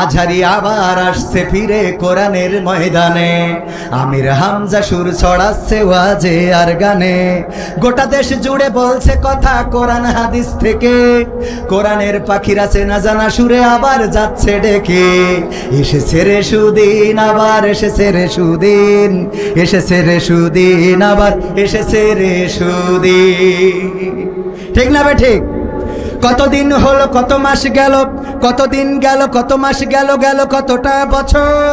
আঝারি আবার আসছে ফিরে কোরআনের ময়দানে। আমির হামজা সুর ছড়াচ্ছে ওয়াজে আর গানে। গোটা দেশ জুড়ে বলছে কথা কোরআন হাদিস থেকে। কোরআনের পাখিরা চেনা জানা সুরে আবার যাচ্ছে ডেকে। এসেছে রে সুদিন, আবার এসেছে রে সুদিন। এসেছে রে সুদিন, আবার এসেছে রে সুদিন। ঠিক না বে ঠিক? কতদিন হলো কত মাস গেল কতদিন গেল কত মাস গেল গেল কতটা বছর?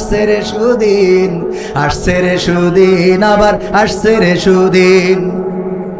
আসছে রে সুদিন আসছে রে সুদিন আবার আসছে রে সুদিন।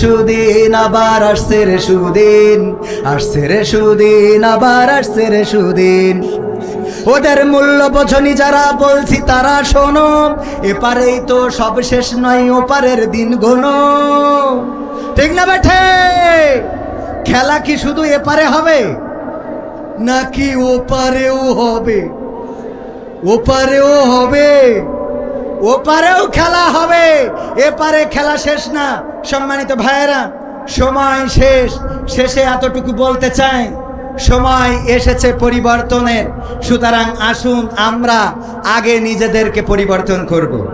সুদিন, আবার আসছে রে সুদিন। আসছে রে সুদিন, আবার আসছে রে সুদিন। ওদের মূল্য বোঝনি যারা বলছি তারা শোনো, এপারেই তো সব শেষ নয়, ওপারের দিন গোনো ঠিক না বেঠে? খেলা কি শুধু এপারে হবে, নাকি ওপারেও হবে? ওপারেও হবে, ওপারেও খেলা হবে। এপারে খেলা শেষ না, সম্মানিত ভাইয়েরা, সময় শেষ, শেষে এতটুকু বলতে চাই, সময় এসেছে পরিবর্তনের, সুতরাং আসুন আমরা আগে নিজেদেরকে পরিবর্তন করব।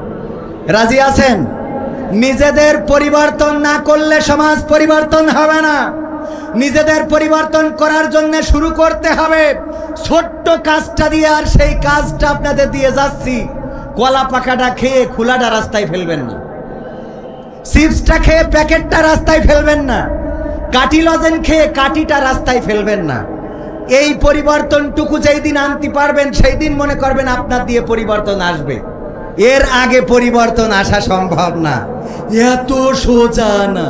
রাজি আছেন? নিজেদের পরিবর্তন না করলে সমাজ পরিবর্তন হবে না। নিজেদের পরিবর্তন করার জন্য শুরু করতে হবে। ছোট্ট কাজটা দিয়ে আর সেই কাজটা আপনাদের দিয়ে যাচ্ছি। কলা পাকাটা খেয়ে খোলাটা রাস্তায় ফেলবেন না। চিপসটা খেয়ে প্যাকেটটা রাস্তায় ফেলবেন না। কাটি লজেন খেয়ে কাটিটা রাস্তায় ফেলবেন না। এই পরিবর্তনটুকু যেই দিন আনতে পারবেন, সেই দিন মনে করবেন আপনার দিয়ে পরিবর্তন আসবে। এর আগে পরিবর্তন আসা সম্ভব না। এত সোজা না।